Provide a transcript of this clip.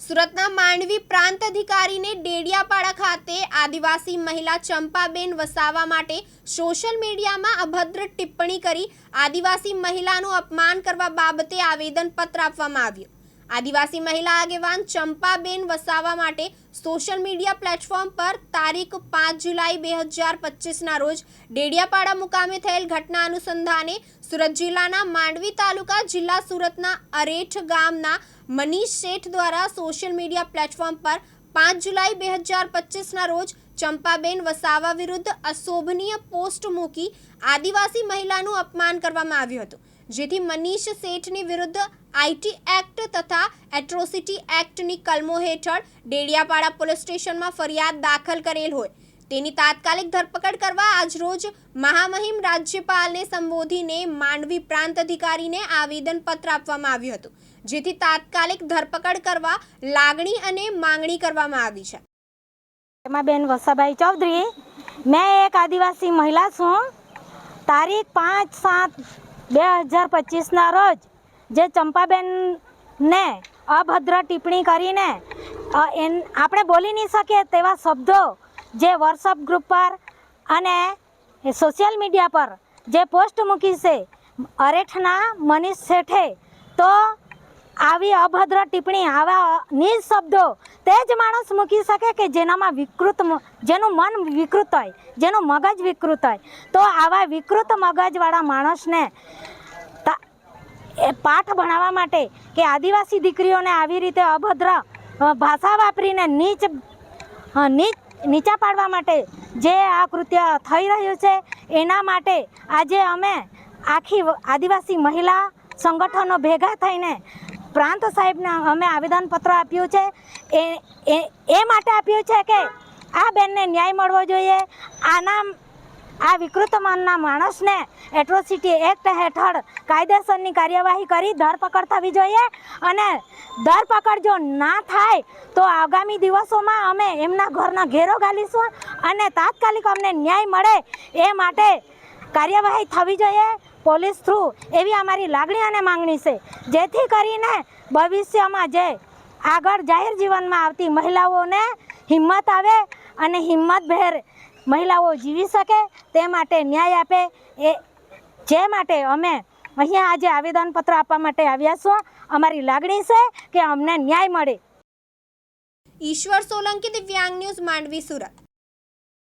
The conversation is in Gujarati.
સુરતના માંડવી પ્રાંત અધિકારીને ડેડિયાપાડા ખાતે આદિવાસી મહિલા ચંપાબેન વસાવા માટે સોશિયલ મીડિયામાં અભદ્ર ટિપ્પણી કરી આદિવાસી મહિલાનું અપમાન કરવા બાબતે આવેદનપત્ર આપવામાં આવ્યું. આદિવાસી મહિલા આગેવાન ચંપાબેન વસાવા માટે સોશિયલ મીડિયા પ્લેટફોર્મ પર તારીખ પાંચ જુલાઈ બે હજાર પચીસના રોજ ડેડિયાપાડા મુકામે થયેલ ઘટના અનુસંધાને સુરત જિલ્લાના માંડવી તાલુકા જિલ્લા સુરતના અરેઠ ગામના મનીષ શેઠ દ્વારા સોશિયલ મીડિયા પ્લેટફોર્મ પર પાંચ જુલાઈ બે હજાર પચીસના રોજ ચંપાબેન વસાવા વિરુદ્ધ અશોભનીય પોસ્ટ મૂકી આદિવાસી મહિલાનું અપમાન કરવામાં આવ્યું હતું. જેથી મનીષ શેઠની વિરુદ્ધ આઈટી એક્ટ તથા એટ્રોસિટી એક્ટની કલમો હેઠળ ડેડિયાપાડા પોલીસ સ્ટેશનમાં ફરિયાદ દાખલ કરેલ હોય. તેની તાત્કાલિક ધરપકડ કરવા આજરોજ મહામહિમ રાજ્યપાલને સંબોધીને માંડવી પ્રાંત અધિકારીને આવેદનપત્ર આપવામાં આવ્યું હતું, જેથી તાત્કાલિક ધરપકડ કરવા લાગણી અને માંગણી કરવામાં આવી છે. બેન વસાભાઈ ચૌધરી, મેં એક આદિવાસી મહિલા છું. તારીખ પાંચ સાત બે હજાર પચીસના રોજ જે ચંપાબેનને અભદ્ર ટિપ્પણી કરીને એન, આપણે બોલી નહીં શકીએ તેવા શબ્દો જે વોટ્સઅપ ગ્રુપ પર અને સોશિયલ મીડિયા પર જે પોસ્ટ મૂકી છે, અરેઠના મનીષ શેઠે, તો આવી અભદ્ર ટિપ્પણી આવા નિજ શબ્દો તે જ માણસ મૂકી શકે કે જેનામાં વિકૃત જેનું મન વિકૃત હોય, જેનું મગજ વિકૃત હોય. તો આવા વિકૃત મગજવાળા માણસને પાઠ ભણાવવા માટે કે આદિવાસી દીકરીઓને આવી રીતે અભદ્ર ભાષા વાપરીને નીચ નીચ, નીચા પાડવા માટે જે આ કૃત્ય થઈ રહ્યું છે, એના માટે આજે અમે આખી આદિવાસી મહિલા સંગઠનો ભેગા થઈને પ્રાંત સાહેબને અમે આવેદનપત્ર આપ્યું છે. એ એ માટે આપ્યું છે કે આ બેનને ન્યાય મળવો જોઈએ. આના, આ વિકૃત મનના માણસને એટ્રોસિટી એક્ટ હેઠળ કાયદેસરની કાર્યવાહી કરી ધરપકડ થવી જોઈએ અને ધરપકડ જો ના થાય તો આગામી દિવસોમાં અમે એમના ઘરના ઘેરો ગાલીશું અને તાત્કાલિક અમને ન્યાય મળે એ માટે કાર્યવાહી થવી જોઈએ. પોલીસ થ્રુ એવી અમારી લાગણી અને માંગણી છે. જેથી કરીને ભવિષ્યમાં જે આગળ જાહેર જીવનમાં આવતી મહિલાઓને હિંમત આવે અને હિંમતભેર મહિલાઓ જીવી શકે તે માટે ન્યાય આપે એ જે માટે અમે અહીંયા આજે આવેદનપત્ર આપવા માટે આવ્યા છું. અમારી લાગણી છે કે અમને ન્યાય મળે. ઈશ્વર સોલંકી દિવ્યાંગ ન્યૂઝ માંડવી, સુરત.